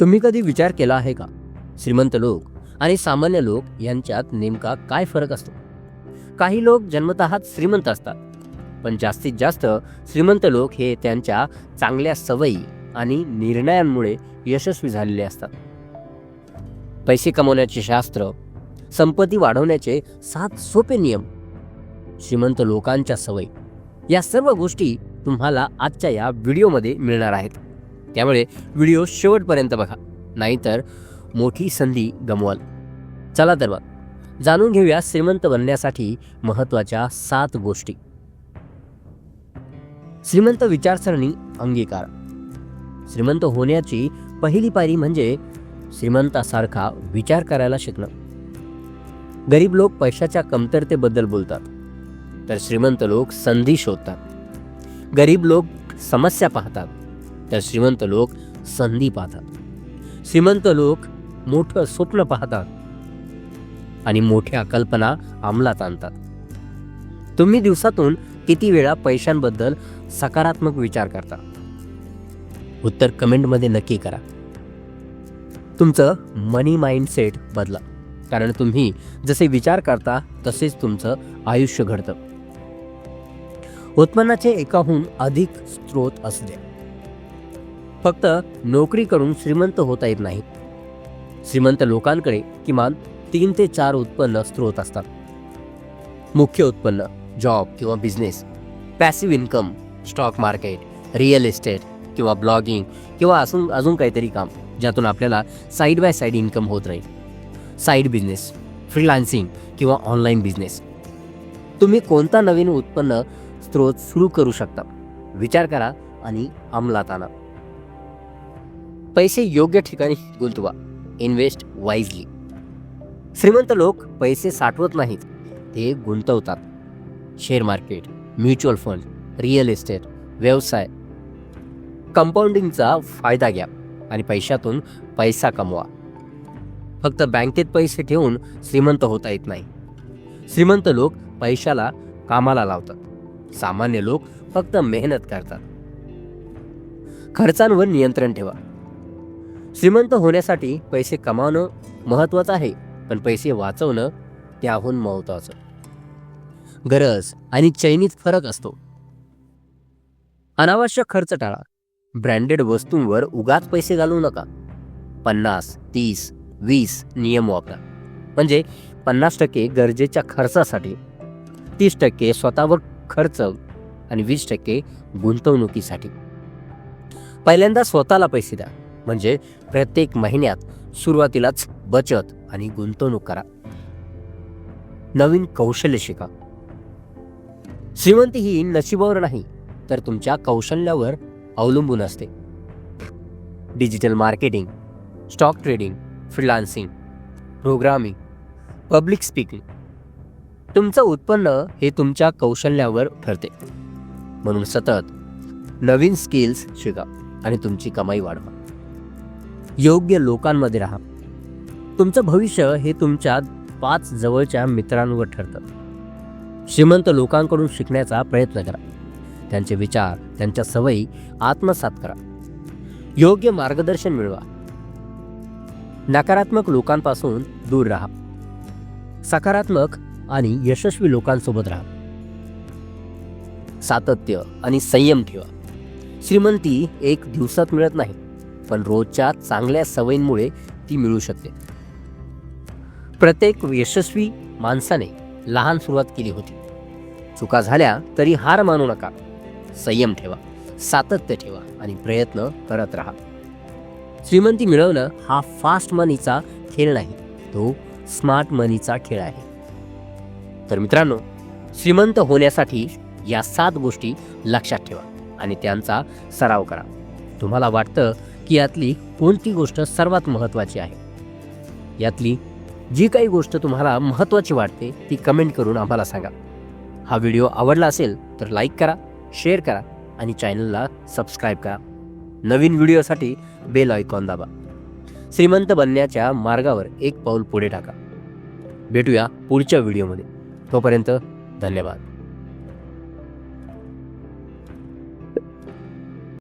तुम्ही कधी विचार केला आहे का? श्रीमंत लोक आणि सामान्य लोक यांच्यात नेमका काय फरक असतो? काही लोक जन्मतःच श्रीमंत असतात पण जास्तीत जास्त श्रीमंत लोक हे त्यांच्या चांगल्या सवयी आणि निर्णयांमुळे यशस्वी झालेले असतात. पैसे कमवण्याचे शास्त्र संपत्ती वाढवण्याचे सात सोपे नियम श्रीमंत लोकांच्या सवयी या सर्व गोष्टी तुम्हाला आजच्या या व्हिडिओमध्ये मिळणार आहेत. त्यामुळे व्हिडिओ शेवटपर्यंत बघा. नाहीतर मोठी संधी गमवाल. चला तर मग. जाणून घेऊया श्रीमंत बनण्यासाठी महत्त्वाच्या सात गोष्टी. श्रीमंत विचारसरणी अंगीकार. श्रीमंत होण्याची पहिली पायरी म्हणजे श्रीमंतासारखा विचार करायला शिकणं. गरीब लोक पैशाच्या कमतरतेबद्दल बोलतात तर श्रीमंत लोक संधी शोधतात. गरीब लोक समस्या पाहतात तर श्रीमंत लोक संधी पाहतात. श्रीमंत लोक मोठं स्वप्न पाहतात आणि मोठ्या कल्पना अंमलात आणतात. तुम्ही दिवसातून किती वेळा पैशांबद्दल सकारात्मक विचार करता? उत्तर कमेंटमध्ये नक्की करा. तुमचं मनी माइंडसेट बदला. कारण तुम्ही जसे विचार करता तसेच तुमचं आयुष्य घडतं. उत्पन्नाचे एकाहून अधिक स्रोत असू द्या. फक्त नोकरी करून श्रीमंत होता येत नाही. श्रीमंत लोकांकडे किमान तीन ते चार उत्पन्न स्रोत असतात. मुख्य उत्पन्न जॉब किंवा business passive income stock market real estate किंवा ब्लॉगिंग किंवा अजून अजून काहीतरी काम ज्यातून आपल्याला साईड बाय साईड इन्कम होत राहील. साईड बिझनेस फ्रीलान्सिंग किंवा ऑनलाईन बिझनेस. तुम्ही कोणता नवीन उत्पन्न स्रोत सुरू करू शकता? विचार करा आणि अंमलात आणा. पैसे योग्य ठिकाणी गुंतवा. इन्व्हेस्ट वाईजली श्रीमंत लोक पैसे साठवत नाहीत ते गुंतवतात. Share market mutual fund real estate व्यवसाय. कंपाऊंडिंगचा फायदा घ्या आणि पैशातून पैसा कमवा. फक्त बँकेत पैसे ठेवून श्रीमंत होता येत नाही. श्रीमंत लोक पैशाला कामाला लावतात. सामान्य लोक फक्त मेहनत करतात. खर्चांवर नियंत्रण ठेवा. श्रीमंत होण्यासाठी पैसे कमावणं महत्त्वाचं आहे पण पैसे वाचवणं त्याहून महत्त्वाचं. गरज आणि चैनीत फरक असतो. अनावश्यक खर्च टाळा. ब्रँडेड वस्तूंवर उगाच पैसे घालवू नका. पन्नास तीस वीस नियम वापरा. म्हणजे पन्नास टक्के गरजेच्या खर्चासाठी तीस टक्के स्वतःवर खर्च आणि वीस टक्के गुंतवणुकीसाठी. पहिल्यांदा स्वतःला पैसे द्या. म्हणजे प्रत्येक महिन्यात सुरुवातीलाच बचत आणि गुंतवणूक करा. नवीन कौशल्य शिका. श्रीमंती ही नशिबावर नाही तर तुमच्या कौशल्यावर अवलंबून असते. Digital marketing stock trading freelancing programming public speaking तुमचं उत्पन्न हे तुमच्या कौशल्यावर ठरते. म्हणून सतत नवीन स्किल्स शिका आणि तुमची कमाई वाढवा. योग्य लोकांमध्ये राहा. तुमचं भविष्य हे तुमच्या पाच जवळच्या मित्रांवर ठरतं. श्रीमंत लोकांकडून शिकण्याचा प्रयत्न करा. त्यांचे विचार त्यांच्या सवयी आत्मसात करा. योग्य मार्गदर्शन मिळवा. नकारात्मक लोकांपासून दूर राहा. सकारात्मक आणि यशस्वी लोकांसोबत राहा. सातत्य आणि संयम ठेवा. श्रीमंती एक दिवसात मिळत नाही पण रोजच्या चांगल्या सवयींमुळे ती मिळू शकते. प्रत्येक यशस्वी माणसाने लहान सुरुवात केली होती. चुका झाल्या तरी हार मानू नका. संयम ठेवा सातत्य ठेवा आणि प्रयत्न करत राहा. श्रीमंती मिळवणं हा फास्ट मनीचा खेळ नाही तो स्मार्ट मनीचा खेळ आहे. तर मित्रांनो श्रीमंत होण्यासाठी या सात गोष्टी लक्षात ठेवा आणि त्यांचा सराव करा. तुम्हाला वाटतं की यातली कोणती गोष्ट सर्वात महत्त्वाची आहे? यातली जी काही गोष्ट तुम्हाला महत्त्वाची वाटते ती कमेंट करून आम्हाला सांगा. हा व्हिडिओ आवडला असेल तर लाईक करा शेअर करा आणि चॅनलला सबस्क्राईब करा. नवीन व्हिडिओसाठी बेल आयकॉन दाबा. श्रीमंत बनण्याच्या मार्गावर एक पाऊल पुढे टाका. भेटूया पुढच्या व्हिडिओमध्ये. तोपर्यंत धन्यवाद.